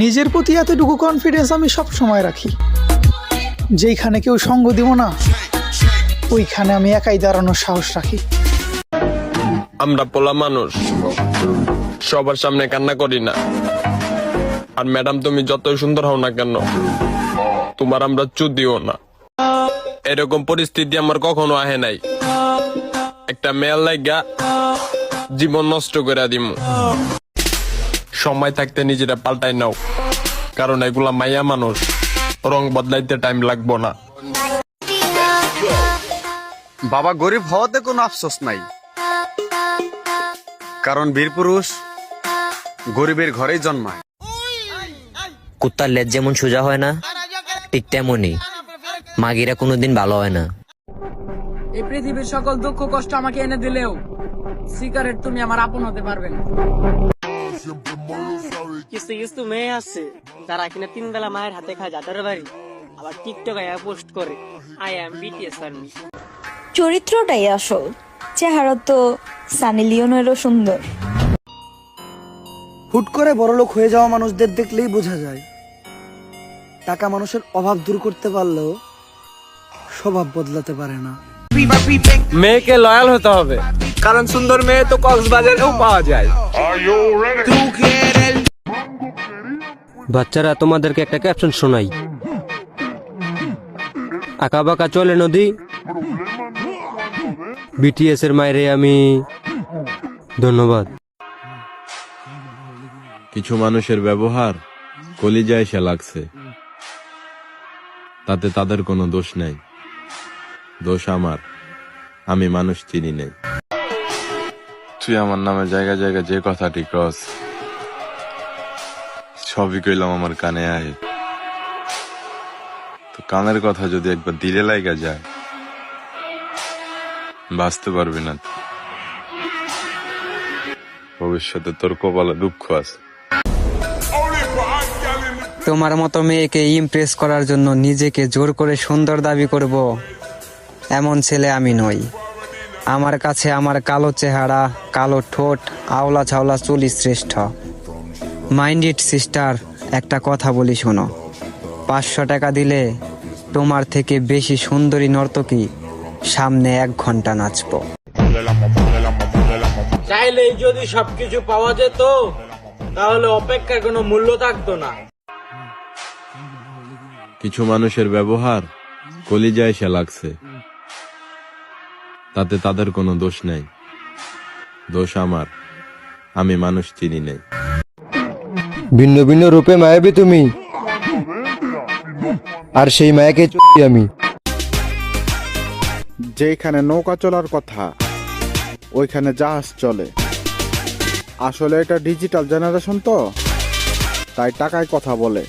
নিজের প্রতি এতটুকু কনফিডেন্স আমি সব সময় রাখি। যেইখানে কেউ সঙ্গ দিব না, ওইখানে আমি একাই দাঁড়ানোর সাহস রাখি। আমরা পোলা মানুষ, সবার সামনে কান্না করি না। আর ম্যাডাম, তুমি যতই সুন্দর হও না কেন, তোমার আমরা চুদিও না। এরকম পরিস্থিতি আমার কখনো আহে নাই। একটা মেয়ের লাইগা জীবন নষ্ট করে দিম। সময় থাকতে নিজেরা পাল্টাই নাও। কারণ এগুলা মাইয়া মানুষ। রং বদলাইতে টাইম লাগবো না। বাবা গরিব হওয়াতে কোনো আফসোস নাই। কারণ বীর পুরুষ গরিবের ঘরেই জন্মায়। কুত্তার লেজ যেমন সোজা হয় না ঠিক তেমনই মাগিরা কোনোদিন ভালো হয় না। এই পৃথিবীর সকল দুঃখ কষ্ট আমাকে এনে দিলেও সিগারেট তুমি আমার আপন হতে পারবে না। কিছু কিছু মেয়ে আছে। যারা কিনা তিন বেলা মায়ের হাতে খায় যাদের বাড়ি। আবার টিকটক আয়া পোস্ট করে আই এম বিটিএস আর্মি চরিত্রটাই আসল। চেহারা তো সানি লিওনেরও সুন্দর। হুট করে বড়লোক হয়ে যাওয়া মানুষদের দেখলেই বোঝা যায়। টাকা মানুষের অভাব দূর করতে পারলেও স্বভাব বদলাতে পারে না। মেয়েকে লয়াল হতে হবে। কারণ সুন্দর মেয়ে তো কক্সবাজারেও পাওয়া যায়। বাচ্চারা তোমাদেরকে একটা ক্যাপশন শোনাই। আঁকা বাঁকা চলে নদী। বিটিএস এর মায়েরে আমি ধন্যবাদ। কিছু মানুষের ব্যবহার কলিজায় এসে লাগছে। তাতে তাদের কোনো দোষ নাই। দোষ আমার। আমি মানুষ চিনি নেই। তুই আমার নামে জায়গা জায়গা যে কথাটি ক্রস সবই কইলাম আমার কানে আয়। তো কানের কথা যদি একবার দিলে লাইগা যায়, বাঁচতে পারবি না। ভবিষ্যতে তোর কপালে দুঃখ আছে। তোমার মতো মেয়েকে ইমপ্রেস করার জন্য নিজেকে জোর করে সুন্দর দাবি করব। এমন ছেলে আমি নই। আমার কাছে আমার কালো চেহারা, কালো ঠোঁট আওলা ছাওলা চুলি শ্রেষ্ঠ। মাইন্ড ইট সিস্টার একটা কথা বলি শোনো। পাঁচশো টাকা দিলে তোমার থেকে বেশি সুন্দরী নর্তকী সামনে এক ঘণ্টা নাচবো। চাইলেই যদি সবকিছু পাওয়া যেত তাহলে অপেক্ষার কোনো মূল্য থাকতো না। কিছু মানুষের ব্যবহার কলিজায় এসে লাগছে। তাতে তাদের কোনো দোষ নেই। দোষ আমার। আমি মানুষ চিনি নেই। ভিন্ন ভিন্ন রূপে মায়াবি তুমি। আর সেই মায়াকে চলি আমি। যেখানে নৌকা চলার কথা, ওইখানে জাহাজ চলে। আসলে এটা ডিজিটাল জেনারেশন তো, তাই টাকায় কথা বলে।